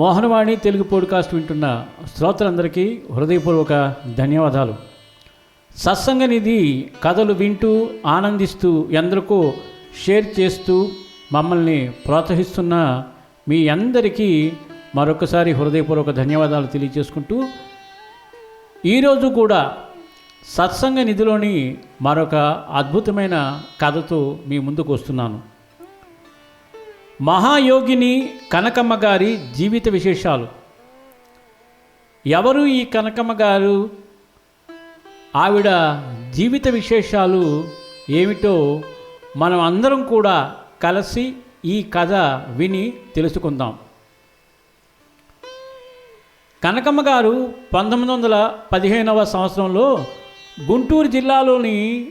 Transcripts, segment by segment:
Mohanavani Telugu podcast వింటున్న శ్రోతలందరికీ హృదయపూర్వక ధన్యవాదాలు. సత్సంగ నిధి కథలు వింటూ ఆనందిస్తూ ఎందరికో షేర్ చేస్తూ మమ్మల్ని ప్రోత్సహిస్తున్న మీ అందరికీ మరొకసారి హృదయపూర్వక ధన్యవాదాలు తెలియజేసుకుంటూ ఈరోజు కూడా సత్సంగ నిధిలోని మరొక అద్భుతమైన కథతో మీ ముందుకు వస్తున్నాను. మహాయోగిని కనకమ్మ గారి జీవిత విశేషాలు. ఎవరు ఈ కనకమ్మ గారు? ఆవిడ జీవిత విశేషాలు ఏమిటో మనం అందరం కూడా కలిసి ఈ కథ విని తెలుసుకుందాం. కనకమ్మ గారు పంతొమ్మిది వందల పదిహేనవ సంవత్సరంలో గుంటూరు జిల్లాలోని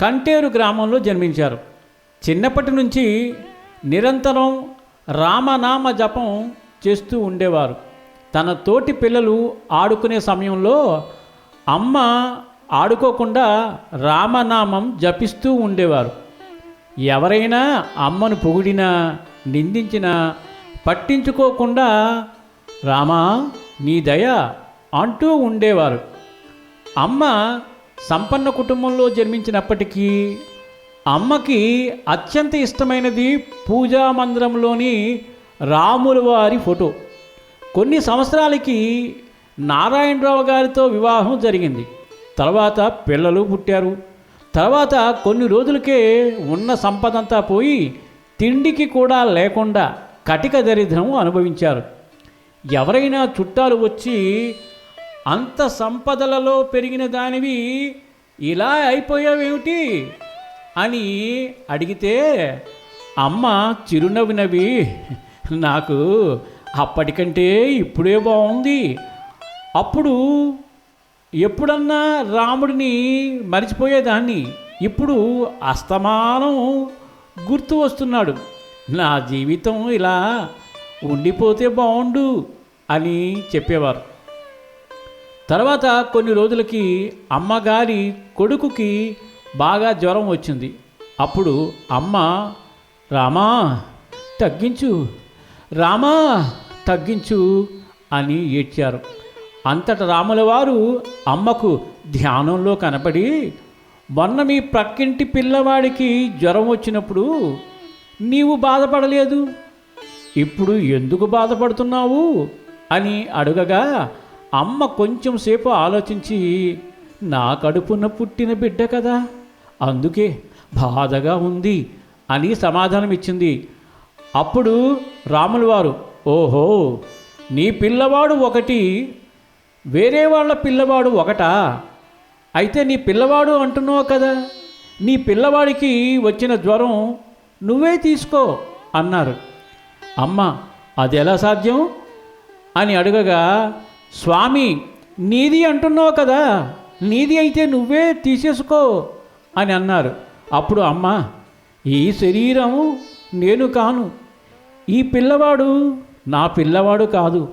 కంటేరు గ్రామంలో జన్మించారు. చిన్నప్పటి నుంచి నిరంతరం రామనామ జపం చేస్తూ ఉండేవారు. తన తోటి పిల్లలు ఆడుకునే సమయంలో అమ్మ ఆడుకోకుండా రామనామం జపిస్తూ ఉండేవారు. ఎవరైనా అమ్మను పొగిడినా నిందించినా పట్టించుకోకుండా రామా నీ దయ అంటూ ఉండేవారు. అమ్మ సంపన్న కుటుంబంలో జన్మించినప్పటికీ అమ్మకి అత్యంత ఇష్టమైనది పూజా మందిరంలోని రాముల వారి ఫోటో. కొన్ని సంవత్సరాలకి నారాయణరావు గారితో వివాహం జరిగింది. తర్వాత పిల్లలు పుట్టారు. తర్వాత కొన్ని రోజులకే ఉన్న సంపదంతా పోయి తిండికి కూడా లేకుండా కటిక దరిద్రం అనుభవించారు. ఎవరైనా చుట్టాలు వచ్చి అంత సంపదలలో పెరిగిన దానివి ఇలా అయిపోయావేమిటి? అని అడిగితే అమ్మ చిరునవ్వు నవ్వి నాకు అప్పటికంటే ఇప్పుడే బాగుంది అప్పుడు ఎప్పుడన్నా రాముడిని మరిచిపోయేదాన్ని. ఇప్పుడు అస్తమానం గుర్తు వస్తున్నాడు. నా జీవితం ఇలా ఉండిపోతే బాగుండు అని చెప్పేవారు. తర్వాత కొన్ని రోజులకి అమ్మగారి కొడుకుకి బాగా జ్వరం వచ్చింది. అప్పుడు అమ్మ రామా తగ్గించు రామా తగ్గించు అని ఏడ్చారు. అంతట రాముల వారు అమ్మకు ధ్యానంలో కనపడి మొన్న మీ ప్రక్కింటి పిల్లవాడికి జ్వరం వచ్చినప్పుడు నీవు బాధపడలేదు? ఇప్పుడు ఎందుకు బాధపడుతున్నావు? అని అడుగగా అమ్మ కొంచెం సేపు ఆలోచించి నా కడుపున పుట్టిన బిడ్డ కదా అందుకే బాధగా ఉంది అని సమాధానం ఇచ్చింది అప్పుడు రాముల వారు ఓహో నీ పిల్లవాడు ఒకటి వేరే వాళ్ళ పిల్లవాడు ఒకటా? అయితే నీ పిల్లవాడు అంటున్నావు కదా నీ పిల్లవాడికి వచ్చిన జ్వరం నువ్వే తీసుకో అన్నారు. అమ్మ అది ఎలా సాధ్యం? అని అడగగా స్వామి నీది అంటున్నావు కదా నీది అయితే నువ్వే తీసేసుకో అని అన్నారు. అప్పుడు అమ్మ ఈ శరీరము నేను కాను. ఈ పిల్లవాడు నా పిల్లవాడు కాదు.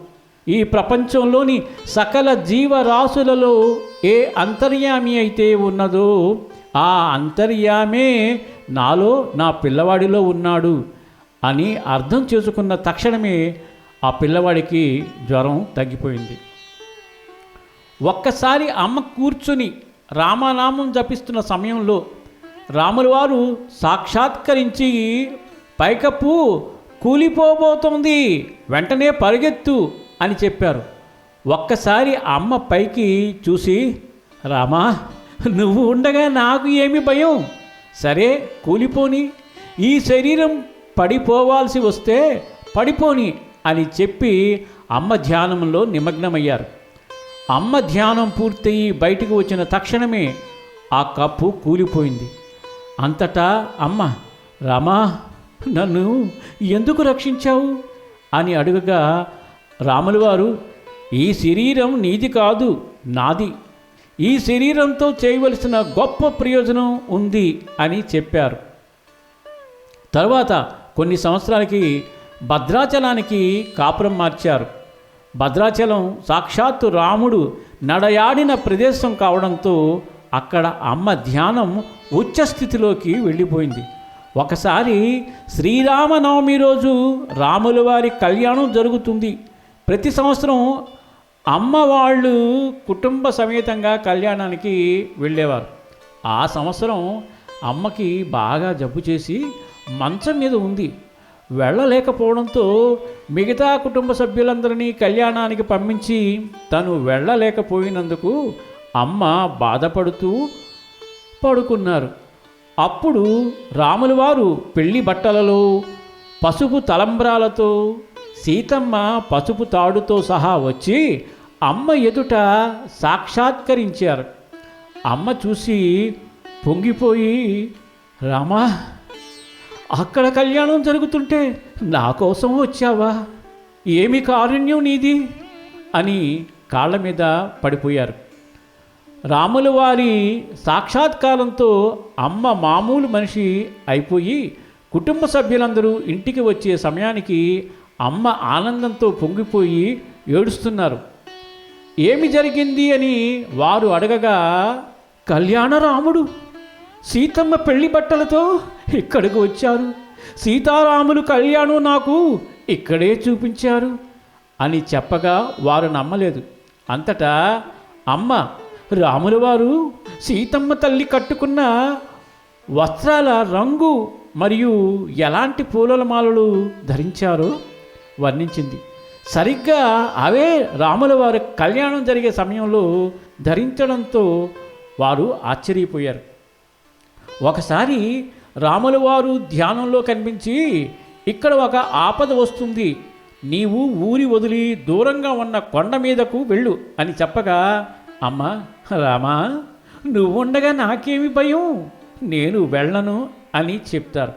ఈ ప్రపంచంలోని సకల జీవరాశులలో ఏ అంతర్యామి అయితే ఉన్నదో ఆ అంతర్యామే నాలో నా పిల్లవాడిలో ఉన్నాడు అని అర్థం చేసుకున్న తక్షణమే ఆ పిల్లవాడికి జ్వరం తగ్గిపోయింది. ఒక్కసారి అమ్మ కూర్చుని రామనామం జపిస్తున్న సమయంలో రాముల వారు సాక్షాత్కరించి పైకప్పు కూలిపోబోతోంది వెంటనే పరిగెత్తు అని చెప్పారు. ఒక్కసారి అమ్మ పైకి చూసి రామా నువ్వు ఉండగా నాకు ఏమి భయం? సరే కూలిపోని. ఈ శరీరం పడిపోవాల్సి వస్తే పడిపోని అని చెప్పి అమ్మ ధ్యానంలో నిమగ్నమయ్యారు. అమ్మ ధ్యానం పూర్తయి బయటకు వచ్చిన తక్షణమే ఆ కప్పు కూలిపోయింది. అంతటా అమ్మ రామా నన్ను ఎందుకు రక్షించావు? అని అడుగగా రాములు వారు ఈ శరీరం నీది కాదు నాది. ఈ శరీరంతో చేయవలసిన గొప్ప ప్రయోజనం ఉంది అని చెప్పారు. తర్వాత కొన్ని సంవత్సరాలకి భద్రాచలానికి కాపురం మార్చారు. భద్రాచలం సాక్షాత్తు రాముడు నడయాడిన ప్రదేశం కావడంతో అక్కడ అమ్మ ధ్యానం ఉచ్చస్థితిలోకి వెళ్ళిపోయింది. ఒకసారి శ్రీరామనవమి రోజు రాముల వారి కళ్యాణం జరుగుతుంది. ప్రతి సంవత్సరం అమ్మ వాళ్ళు కుటుంబ సమేతంగా కళ్యాణానికి వెళ్ళేవారు. ఆ సంవత్సరం అమ్మకి బాగా జబ్బు చేసి మంచం మీద ఉంది. వెళ్ళలేకపోవడంతో మిగతా కుటుంబ సభ్యులందరినీ కళ్యాణానికి పంపించి తను వెళ్ళలేకపోయినందుకు అమ్మ బాధపడుతూ పడుకున్నారు. అప్పుడు రాములవారు పెళ్ళి బట్టలలో పసుపు తలంబ్రాలతో సీతమ్మ పసుపు తాడుతో సహా వచ్చి అమ్మ ఎదుట సాక్షాత్కరించారు. అమ్మ చూసి పొంగిపోయి రామా అక్కడ కళ్యాణం జరుగుతుంటే నా కోసం వచ్చావా? ఏమి కారుణ్యం నీది? అని కాళ్ళ మీద పడిపోయారు. రాముల వారి సాక్షాత్కారంతో అమ్మ మామూలు మనిషి అయిపోయి కుటుంబ సభ్యులందరూ ఇంటికి వచ్చే సమయానికి అమ్మ ఆనందంతో పొంగిపోయి ఏడుస్తున్నారు. ఏమి జరిగింది అని వారు అడగగా కళ్యాణరాముడు సీతమ్మ పెళ్ళి బట్టలతో ఇక్కడికి వచ్చారు. సీతారాములు కళ్యాణం నాకు ఇక్కడే చూపించారు అని చెప్పగా వారు నమ్మలేదు. అంతటా అమ్మ రాముల వారు సీతమ్మ తల్లి కట్టుకున్న వస్త్రాల రంగు మరియు ఎలాంటి పూలల మాలలు ధరించారో వర్ణించింది. సరిగ్గా అవే రాముల వారి కళ్యాణం జరిగే సమయంలో ధరించడంతో వారు ఆశ్చర్యపోయారు. ఒకసారి రాముల వారు ధ్యానంలో కనిపించి ఇక్కడ ఒక ఆపద వస్తుంది. నీవు ఊరి వదిలి దూరంగా ఉన్న కొండ మీదకు వెళ్ళు అని చెప్పగా అమ్మ రామా నువ్వుండగా నాకేమి భయం? నేను వెళ్ళను అని చెప్తారు.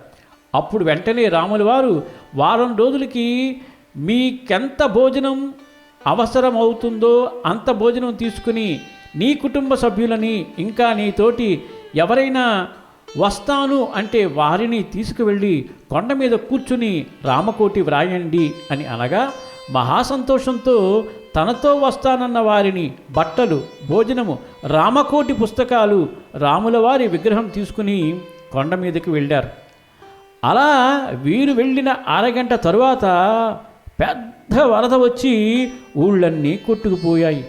అప్పుడు వెంటనే రాముల వారు వారం రోజులకి మీకెంత భోజనం అవసరం అవుతుందో అంత భోజనం తీసుకుని నీ కుటుంబ సభ్యులని ఇంకా నీతోటి ఎవరైనా వస్తాను అంటే వారిని తీసుకువెళ్ళి కొండ మీద కూర్చుని రామకోటి వ్రాయండి అని అనగా మహాసంతోషంతో తనతో వస్తానన్న వారిని బట్టలు భోజనము రామకోటి పుస్తకాలు రాముల వారి విగ్రహం తీసుకుని కొండ మీదకి వెళ్ళారు. అలా వీరు వెళ్ళిన అరగంట తరువాత పెద్ద వరద వచ్చి ఊళ్ళన్నీ కొట్టుకుపోయాయి.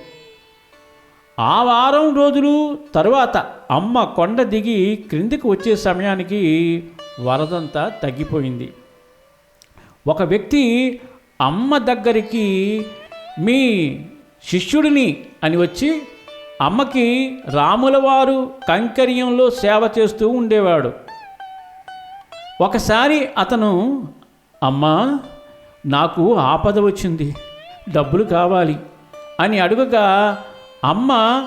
ఆ వారం రోజులు తరువాత అమ్మ కొండ దిగి క్రిందికి వచ్చే సమయానికి వరదంతా తగ్గిపోయింది. ఒక వ్యక్తి అమ్మ దగ్గరికి మీ శిష్యుడిని అని వచ్చి అమ్మకి రాములవారు కంకర్యంలో సేవ చేస్తూ ఉండేవాడు. ఒకసారి అతను అమ్మా నాకు ఆపద వచ్చింది. డబ్బులు కావాలి అని అడుగగా అమ్మ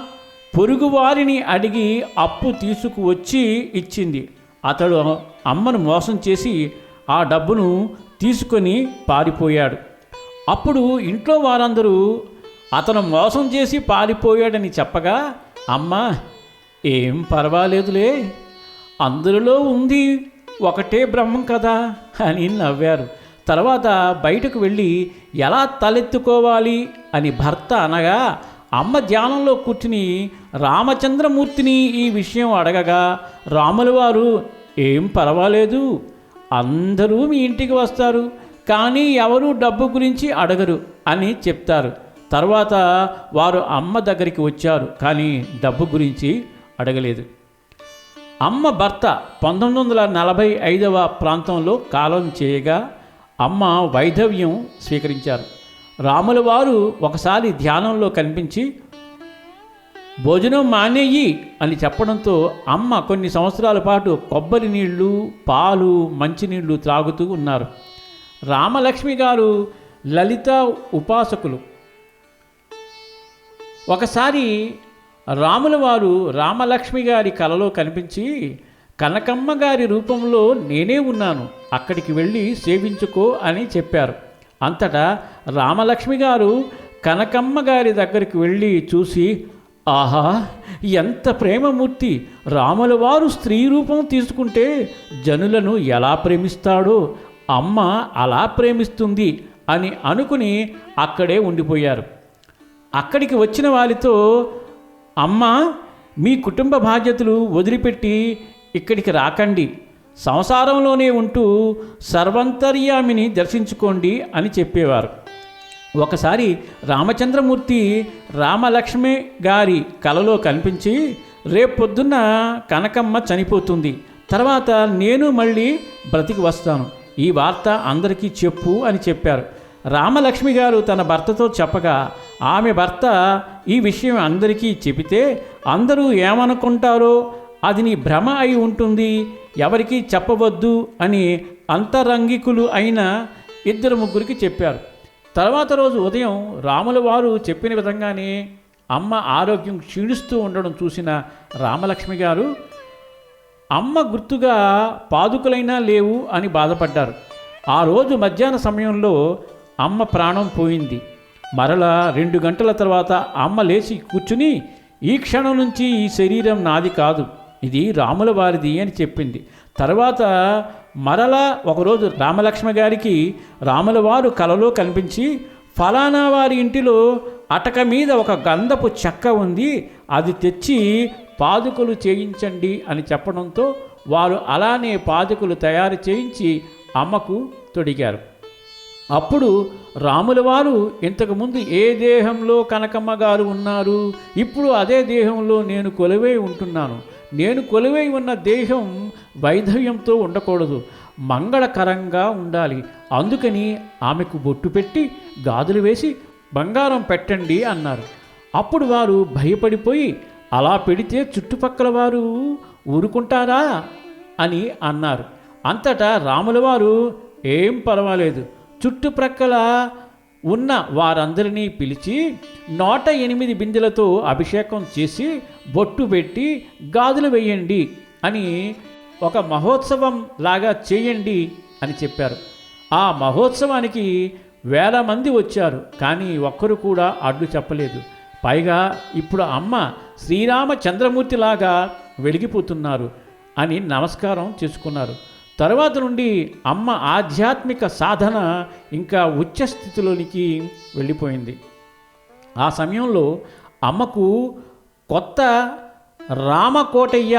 పొరుగువారిని అడిగి అప్పు తీసుకువచ్చి ఇచ్చింది. అతడు అమ్మను మోసం చేసి ఆ డబ్బును తీసుకొని పారిపోయాడు. అప్పుడు ఇంట్లో వారందరూ అతను మోసం చేసి పారిపోయాడని చెప్పగా అమ్మ ఏం పర్వాలేదులే. అందులో ఉంది ఒకటే బ్రహ్మం కదా అని నవ్వారు. తర్వాత బయటకు వెళ్ళి ఎలా తలెత్తుకోవాలి? అని భర్త అనగా అమ్మ ధ్యానంలో కూర్చుని రామచంద్రమూర్తిని ఈ విషయం అడగగా రాములు వారు ఏం పర్వాలేదు అందరూ మీ ఇంటికి వస్తారు కానీ ఎవరు డబ్బు గురించి అడగరు అని చెప్తారు. తర్వాత వారు అమ్మ దగ్గరికి వచ్చారు కానీ డబ్బు గురించి అడగలేదు. అమ్మ భర్త పంతొమ్మిది వందల నలభై ఐదవ ప్రాంతంలో కాలం చేయగా అమ్మ వైధవ్యం స్వీకరించారు. రాముల వారు ఒకసారి ధ్యానంలో కనిపించి భోజనం మానేయి అని చెప్పడంతో అమ్మ కొన్ని సంవత్సరాల పాటు కొబ్బరి నీళ్ళు పాలు మంచినీళ్ళు త్రాగుతూ ఉన్నారు. రామలక్ష్మి గారు లలిత ఉపాసకులు. ఒకసారి రాముల వారు రామలక్ష్మి గారి కలలో కనిపించి కనకమ్మ గారి రూపంలో నేనే ఉన్నాను అక్కడికి వెళ్ళి సేవించుకో అని చెప్పారు. అంతటా రామలక్ష్మి గారు కనకమ్మ గారి దగ్గరికి వెళ్ళి చూసి ఆహా ఎంత ప్రేమమూర్తి! రాముల వారు స్త్రీ రూపం తీసుకుంటే జనులను ఎలా ప్రేమిస్తాడో? అమ్మ అలా ప్రేమిస్తుంది అని అనుకుని అక్కడే ఉండిపోయారు. అక్కడికి వచ్చిన వారితో అమ్మ మీ కుటుంబ బాధ్యతలు వదిలిపెట్టి ఇక్కడికి రాకండి. సంసారంలోనే ఉంటూ సర్వంతర్యామిని దర్శించుకోండి అని చెప్పేవారు. ఒకసారి రామచంద్రమూర్తి రామలక్ష్మి గారి కలలో కనిపించి రేపొద్దున్న కనకమ్మ చనిపోతుంది. తర్వాత నేను మళ్ళీ బ్రతికి వస్తాను. ఈ వార్త అందరికీ చెప్పు అని చెప్పారు. రామలక్ష్మి గారు తన భర్తతో చెప్పగా ఆమె భర్త ఈ విషయం అందరికీ చెబితే అందరూ ఏమనుకుంటారో అది నీ భ్రమ అయి ఉంటుంది. ఎవరికీ చెప్పవద్దు అని అంతరంగికులు అయిన ఇద్దరు ముగ్గురికి చెప్పారు. తర్వాత రోజు ఉదయం రాముల వారు చెప్పిన విధంగానే అమ్మ ఆరోగ్యం క్షీణిస్తూ ఉండడం చూసిన రామలక్ష్మి గారు అమ్మ గుర్తుగా పాదుకులైనా లేవు అని బాధపడ్డారు. ఆ రోజు మధ్యాహ్న సమయంలో అమ్మ ప్రాణం పోయింది. మరలా రెండు గంటల తర్వాత అమ్మ లేచి కూర్చుని ఈ క్షణం నుంచి ఈ శరీరం నాది కాదు. ఇది రాముల వారిది అని చెప్పింది. తర్వాత మరలా ఒకరోజు రామలక్ష్మి గారికి రాముల వారు కలలో కనిపించి ఫలానా వారి ఇంటిలో అటక మీద ఒక గంధపు చెక్క ఉంది అది తెచ్చి పాదుకలు చేయించండి అని చెప్పడంతో వారు అలానే పాదుకలు తయారు చేయించి అమ్మకు తొడిగారు. అప్పుడు రాముల వారు ఇంతకుముందు ఏ దేహంలో కనకమ్మ గారు ఉన్నారు? ఇప్పుడు అదే దేహంలో నేను కొలువై ఉంటున్నాను. నేను కొలువై ఉన్న దేహం వైధవ్యంతో ఉండకూడదు. మంగళకరంగా ఉండాలి. అందుకని ఆమెకు బొట్టు పెట్టి గాజులు వేసి బంగారం పెట్టండి అన్నారు. అప్పుడు వారు భయపడిపోయి అలా పెడితే చుట్టుపక్కల వారు ఊరుకుంటారా? అని అన్నారు. అంతటా రాముల వారు ఏం పర్వాలేదు. చుట్టుప్రక్కల ఉన్న వారందరినీ పిలిచి నూట ఎనిమిది బిందెలతో అభిషేకం చేసి బొట్టు పెట్టి గాజులు వేయండి అని ఒక మహోత్సవం లాగా చేయండి అని చెప్పారు. ఆ మహోత్సవానికి వేల మంది వచ్చారు కానీ ఒక్కరు కూడా అడ్డు చెప్పలేదు. పైగా ఇప్పుడు అమ్మ శ్రీరామచంద్రమూర్తిలాగా వెలిగిపోతున్నారు అని నమస్కారం చేసుకున్నారు. తర్వాత నుండి అమ్మ ఆధ్యాత్మిక సాధన ఇంకా ఉచ్చస్థితిలోనికి వెళ్ళిపోయింది. ఆ సమయంలో అమ్మకు కొత్త రామకోటయ్య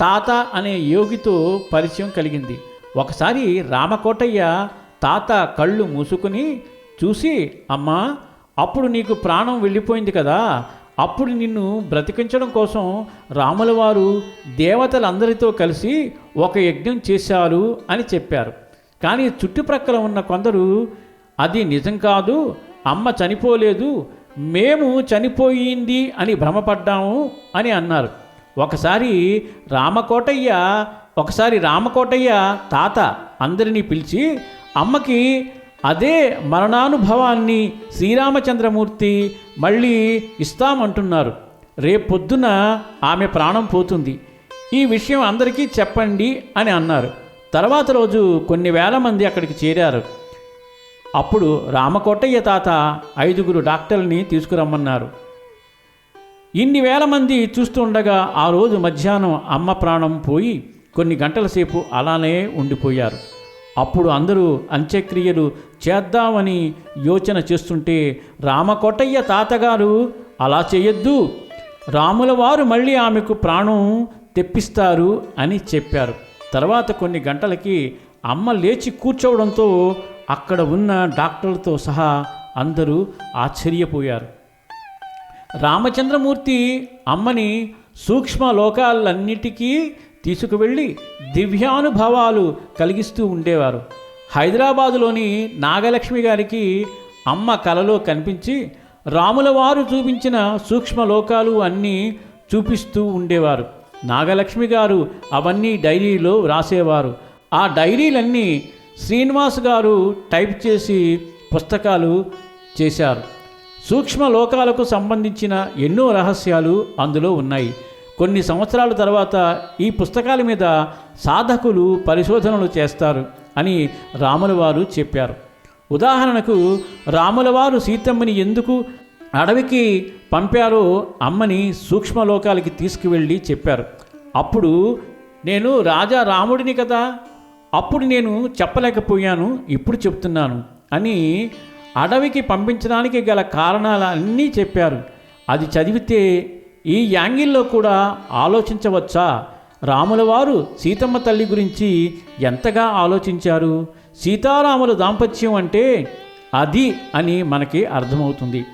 తాత అనే యోగితో పరిచయం కలిగింది. ఒకసారి రామకోటయ్య తాత కళ్ళు మూసుకుని చూసి అమ్మా అప్పుడు నీకు ప్రాణం వెళ్ళిపోయింది కదా అప్పుడు నిన్ను బ్రతికించడం కోసం రాముల వారు దేవతలందరితో కలిసి ఒక యజ్ఞం చేశారు అని చెప్పారు. కానీ చుట్టుప్రక్కల ఉన్న కొందరు అది నిజం కాదు అమ్మ చనిపోలేదు మేము చనిపోయింది అని భ్రమపడ్డాము అని అన్నారు. ఒకసారి రామకోటయ్య ఒకసారి రామకోటయ్య తాత అందరినీ పిలిచి అమ్మకి అదే మరణానుభవాన్ని శ్రీరామచంద్రమూర్తి మళ్ళీ ఇస్తామంటున్నారు రేపొద్దున ఆమె ప్రాణం పోతుంది. ఈ విషయం అందరికీ చెప్పండి అని అన్నారు. తర్వాత రోజు కొన్ని వేల మంది అక్కడికి చేరారు. అప్పుడు రామకోటయ్య తాత ఐదుగురు డాక్టర్ని తీసుకురమ్మన్నారు. ఇన్ని వేల మంది చూస్తుండగా ఆ రోజు మధ్యాహ్నం అమ్మ ప్రాణం పోయి కొన్ని గంటల సేపు అలానే ఉండిపోయారు. అప్పుడు అందరూ అంత్యక్రియలు చేద్దామని యోచన చేస్తుంటే రామకోటయ్య తాతగారు అలా చేయొద్దు. రాముల వారు మళ్ళీ ఆమెకు ప్రాణం తెప్పిస్తారు అని చెప్పారు. తర్వాత కొన్ని గంటలకి అమ్మ లేచి కూర్చోవడంతో అక్కడ ఉన్న డాక్టర్లతో సహా అందరూ ఆశ్చర్యపోయారు. రామచంద్రమూర్తి అమ్మని సూక్ష్మ లోకాలన్నిటికీ తీసుకువెళ్ళి దివ్యానుభవాలు కలిగిస్తూ ఉండేవారు. హైదరాబాదులోని నాగలక్ష్మి గారికి అమ్మ కలలో కనిపించి రాముల వారు చూపించిన సూక్ష్మ లోకాలు అన్నీ చూపిస్తూ ఉండేవారు. నాగలక్ష్మి గారు అవన్నీ డైరీలో వ్రాసేవారు. ఆ డైరీలన్నీ శ్రీనివాస్ గారు టైప్ చేసి పుస్తకాలు చేశారు. సూక్ష్మ లోకాలకు సంబంధించిన ఎన్నో రహస్యాలు అందులో ఉన్నాయి. కొన్ని సంవత్సరాల తర్వాత ఈ పుస్తకాల మీద సాధకులు పరిశోధనలు చేస్తారు అని రాముల వారు చెప్పారు. ఉదాహరణకు రాముల వారు సీతమ్మని ఎందుకు అడవికి పంపారో అమ్మని సూక్ష్మలోకాలకి తీసుకువెళ్ళి చెప్పారు. అప్పుడు నేను రాజా రాముడిని కదా అప్పుడు నేను చెప్పలేకపోయాను ఇప్పుడు చెప్తున్నాను అని అడవికి పంపించడానికి గల కారణాలన్నీ చెప్పారు. అది చదివితే ఈ యాంగిల్లో కూడా ఆలోచించవచ్చా? రాముల వారు సీతమ్మ తల్లి గురించి ఎంతగా ఆలోచించారు? సీతారాముల దాంపత్యం అంటే అది అని మనకి అర్థమవుతుంది.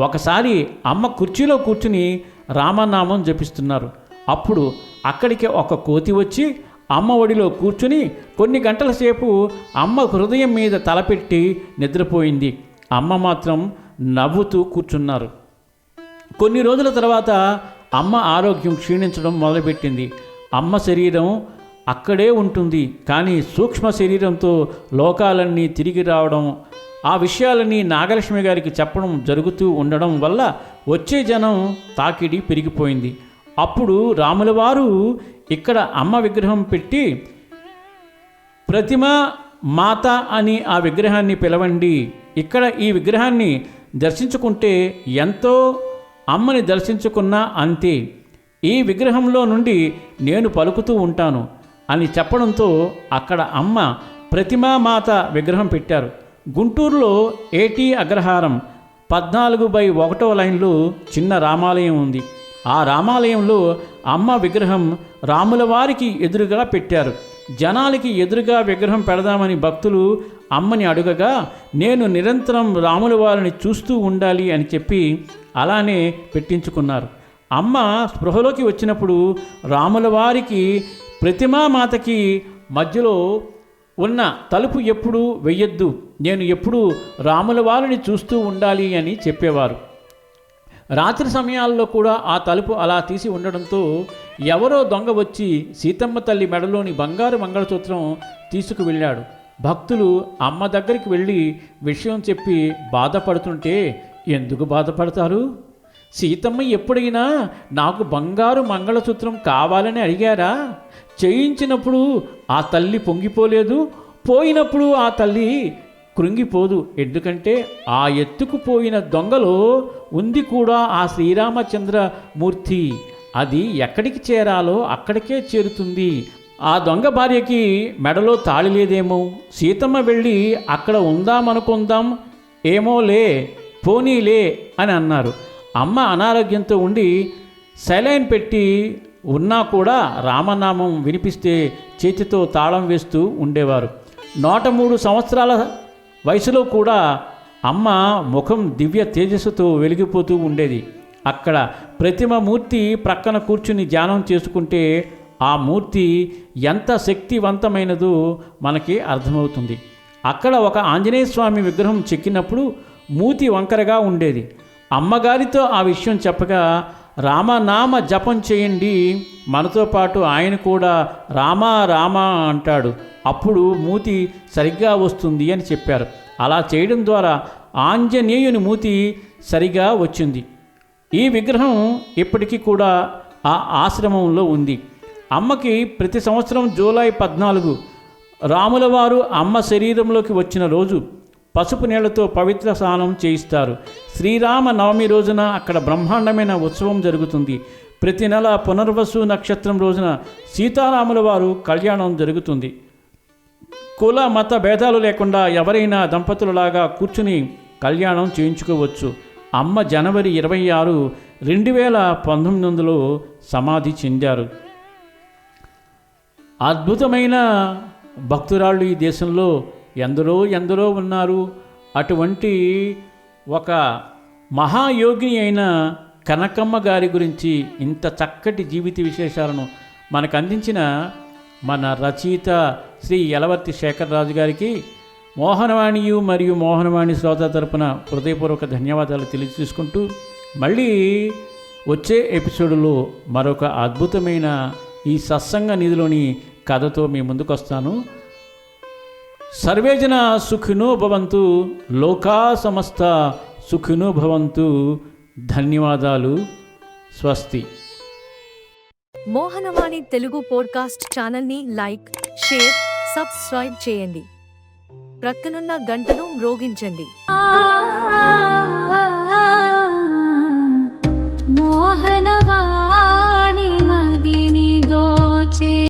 ఒకసారి అమ్మ కుర్చీలో కూర్చుని రామనామం జపిస్తున్నారు. అప్పుడు అక్కడికి ఒక కోతి వచ్చి అమ్మ ఒడిలో కూర్చుని కొన్ని గంటల సేపు అమ్మ హృదయం మీద తలపెట్టి నిద్రపోయింది. అమ్మ మాత్రం నవ్వుతూ కూర్చున్నారు. కొన్ని రోజుల తర్వాత అమ్మ ఆరోగ్యం క్షీణించడం మొదలుపెట్టింది. అమ్మ శరీరం అక్కడే ఉంటుంది కానీ సూక్ష్మ శరీరంతో లోకాలన్నీ తిరిగి రావడం ఆ విషయాలన్నీ నాగలక్ష్మి గారికి చెప్పడం జరుగుతూ ఉండడం వల్ల వచ్చే జనం తాకిడి పెరిగిపోయింది. అప్పుడు రాముల వారు ఇక్కడ అమ్మ విగ్రహం పెట్టి ప్రతిమ మాత అని ఆ విగ్రహాన్ని పిలవండి. ఇక్కడ ఈ విగ్రహాన్ని దర్శించుకుంటే ఎంతో అమ్మని దర్శించుకున్నా అంతే. ఈ విగ్రహంలో నుండి నేను పలుకుతూ ఉంటాను అని చెప్పడంతో అక్కడ అమ్మ ప్రతిమామాత విగ్రహం పెట్టారు. గుంటూరులో ఏటీ అగ్రహారం పద్నాలుగు బై ఒకటో లైన్లో చిన్న రామాలయం ఉంది. ఆ రామాలయంలో అమ్మ విగ్రహం రాముల వారికి ఎదురుగా పెట్టారు. జనాలకి ఎదురుగా విగ్రహం పెడదామని భక్తులు అమ్మని అడుగగా నేను నిరంతరం రాముల వారిని చూస్తూ ఉండాలి అని చెప్పి అలానే పెట్టించుకున్నారు. అమ్మ స్పృహలోకి వచ్చినప్పుడు రాముల వారికి ప్రతిమా మాతకి మధ్యలో ఉన్న తలుపు ఎప్పుడు వెయ్యొద్దు నేను ఎప్పుడూ రాముల వారిని చూస్తూ ఉండాలి అని చెప్పేవారు. రాత్రి సమయాల్లో కూడా ఆ తలుపు అలా తీసి ఉండడంతో ఎవరో దొంగ వచ్చి సీతమ్మ తల్లి మెడలోని బంగారు మంగళసూత్రం తీసుకువెళ్ళాడు. భక్తులు అమ్మ దగ్గరికి వెళ్ళి విషయం చెప్పి బాధపడుతుంటే ఎందుకు బాధపడతారు? సీతమ్మ ఎప్పుడైనా నాకు బంగారు మంగళసూత్రం కావాలని అడిగారా? చేయించినప్పుడు ఆ తల్లి పొంగిపోలేదు పోయినప్పుడు ఆ తల్లి కృంగిపోదు. ఎందుకంటే ఆ ఎత్తుకుపోయిన దొంగలో ఉంది కూడా ఆ శ్రీరామచంద్రమూర్తి. అది ఎక్కడికి చేరాలో అక్కడికే చేరుతుంది. ఆ దొంగ భార్యకి మెడలో తాళి లేదేమో? సీతమ్మ వెళ్ళి అక్కడ ఉందామనుకుందాం. ఏమోలే పోనీలే అని అన్నారు. అమ్మ అనారోగ్యంతో ఉండి సెలైన్ పెట్టి ఉన్నా కూడా రామనామం వినిపిస్తే చేతితో తాళం వేస్తూ ఉండేవారు. నూట మూడు సంవత్సరాల వయసులో కూడా అమ్మ ముఖం దివ్య తేజస్సుతో వెలిగిపోతూ ఉండేది. అక్కడ ప్రతిమ మూర్తి ప్రక్కన కూర్చుని ధ్యానం చేసుకుంటే ఆ మూర్తి ఎంత శక్తివంతమైనదో మనకి అర్థమవుతుంది. అక్కడ ఒక ఆంజనేయ స్వామి విగ్రహం చెక్కినప్పుడు మూతి వంకరగా ఉండేది. అమ్మగారితో ఆ విషయం చెప్పగా రామనామ జపం చేయండి. మనతో పాటు ఆయన కూడా రామా రామా అంటాడు. అప్పుడు మూతి సరిగ్గా వస్తుంది అని చెప్పారు. అలా చేయడం ద్వారా ఆంజనేయుని మూతి సరిగా వచ్చింది. ఈ విగ్రహం ఇప్పటికీ కూడా ఆ ఆశ్రమంలో ఉంది. అమ్మకి ప్రతి సంవత్సరం జూలై పద్నాలుగు రాములవారు అమ్మ శరీరంలోకి వచ్చిన రోజు పసుపు నీళ్ళతో పవిత్ర స్నానం చేయిస్తారు. శ్రీరామ నవమి రోజున అక్కడ బ్రహ్మాండమైన ఉత్సవం జరుగుతుంది. ప్రతి నెల పునర్వసు నక్షత్రం రోజున సీతారాముల వారు కళ్యాణం జరుగుతుంది. కుల మత భేదాలు లేకుండా ఎవరైనా దంపతులలాగా కూర్చుని కళ్యాణం చేయించుకోవచ్చు. అమ్మ జనవరి ఇరవై ఆరు రెండు వేల పంతొమ్మిది వందలో సమాధి చెందారు. అద్భుతమైన భక్తురాళ్ళు ఈ దేశంలో ఎందరో ఎందరో ఉన్నారు. అటువంటి ఒక మహాయోగిని అయిన కనకమ్మ గారి గురించి ఇంత చక్కటి జీవిత విశేషాలను మనకు అందించిన మన రచయిత శ్రీ యలవర్తి శేఖరరాజు గారికి మోహనవాణియు మరియు మోహనవాణి శ్రోత తరపున హృదయపూర్వక ధన్యవాదాలు తెలియజేసుకుంటూ మళ్ళీ వచ్చే ఎపిసోడ్లో మరొక అద్భుతమైన ఈ సత్సంగ నిధిలోని కథతో మీ ముందుకు వస్తాను సర్వేజన సుఖినో భవంతు లోకా సమస్త సుఖినో భవంతు. ధన్యవాదాలు. స్వస్తి. మోహనవాణి తెలుగు పోడ్కాస్ట్ ఛానల్ని లైక్ షేర్ సబ్స్క్రైబ్ చేయండి. ప్రక్కనున్న గంటను రోగించండి మోహనవాణి మదిని గోచే